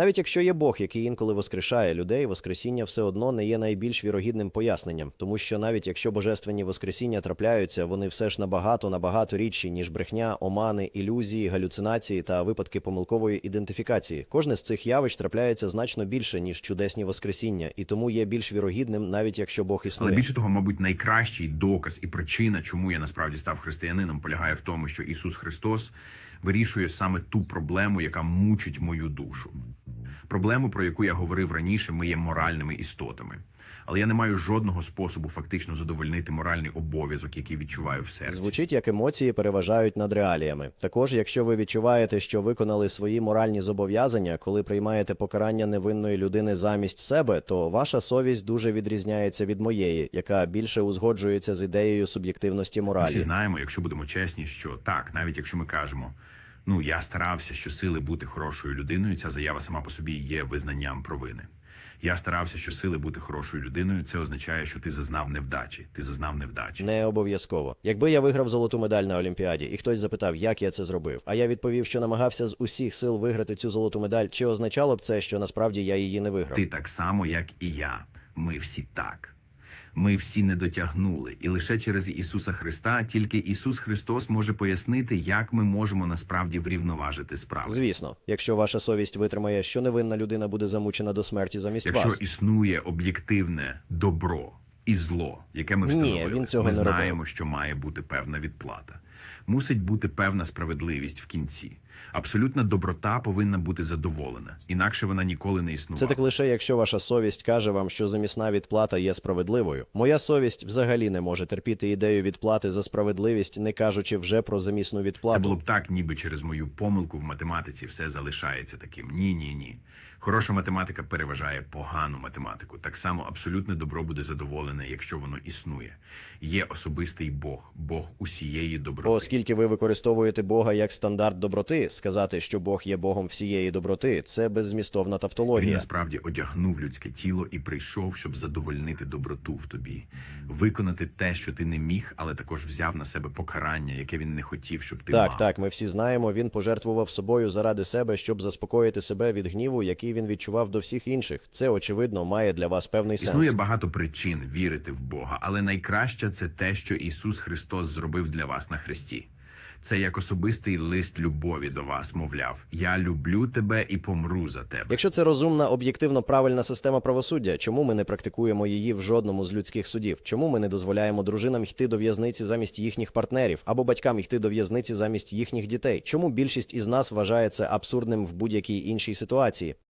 Навіть якщо є Бог, який інколи воскрешає людей, воскресіння все одно не є найбільш вірогідним поясненням, тому що навіть якщо божественні воскресіння трапляються, вони все ж набагато набагато рідші, ніж брехня, омани, ілюзії, галюцинації та випадки помилкової ідентифікації. Кожне з цих явищ трапляється значно більше, ніж чудесні воскресіння, і тому є більш вірогідним, навіть якщо Бог існує. Але більше того, мабуть, найкращий доказ і причина, чому я насправді став християнином, полягає в тому, що Ісус Христос вирішує саме ту проблему, яка мучить мою душу. Проблему, про яку я говорив раніше, ми є моральними істотами. Але я не маю жодного способу фактично задовольнити моральний обов'язок, який відчуваю в серці. Звучить як емоції переважають над реаліями. Також, якщо ви відчуваєте, що виконали свої моральні зобов'язання, коли приймаєте покарання невинної людини замість себе, то ваша совість дуже відрізняється від моєї, яка більше узгоджується з ідеєю суб'єктивності Ми моралі. всі знаємо, якщо будемо чесні, що так, навіть якщо ми кажемо, ну я старався щосили бути хорошою людиною, ця заява сама по собі є визнанням провини. Я старався щосили бути хорошою людиною. Це означає, що ти зазнав невдачі. Ти зазнав невдачі. Не обов'язково. Якби я виграв золоту медаль на Олімпіаді, і хтось запитав, як я це зробив, а я відповів, що намагався з усіх сил виграти цю золоту медаль, чи означало б це, що насправді я її не виграв? Ти так само, як і я. Ми всі так. Ми всі не дотягнули, і лише через Ісуса Христа тільки Ісус Христос може пояснити, як ми можемо насправді врівноважити справи. Звісно, якщо ваша совість витримає, що невинна людина буде замучена до смерті замість Якщо вас. існує об'єктивне добро і зло, яке ми Ні, встановили, він цього ми не робив. знаємо, що має бути певна відплата. Мусить бути певна справедливість в кінці. Абсолютна доброта повинна бути задоволена, інакше вона ніколи не існувала. Це так лише якщо ваша совість каже вам, що замісна відплата є справедливою. Моя совість взагалі не може терпіти ідею відплати за справедливість, не кажучи вже про замісну відплату. Це було б так, ніби через мою помилку в математиці все залишається таким. Ні, ні, ні. Хороша математика переважає погану математику. Так само абсолютне добро буде задоволене, якщо воно існує. Є особистий Бог, Бог усієї доброти. Оскільки ви використовуєте Бога як стандарт доброти, сказати, що Бог є Богом всієї доброти, це беззмістовна Він тавтологія. насправді одягнув людське тіло і прийшов, щоб задовольнити доброту в тобі, виконати те, що ти не міг, але також взяв на себе покарання, яке він не хотів, щоб ти Так, мав. так, ми всі знаємо, він пожертвував собою заради себе, щоб заспокоїти себе від гніву, який він відчував до всіх інших. Це очевидно має для вас певний Існує сенс. багато причин вірити в Бога, але найкраще це те, що Ісус Христос зробив для вас на хресті. Це як особистий лист любові до вас, мовляв: Я люблю тебе і помру за тебе. Якщо це розумна, об'єктивно правильна система правосуддя, чому ми не практикуємо її в жодному з людських судів? Чому ми не дозволяємо дружинам йти до в'язниці замість їхніх партнерів або батькам йти до в'язниці замість їхніх дітей? Чому більшість із нас вважає це абсурдним в будь-якій іншій ситуації?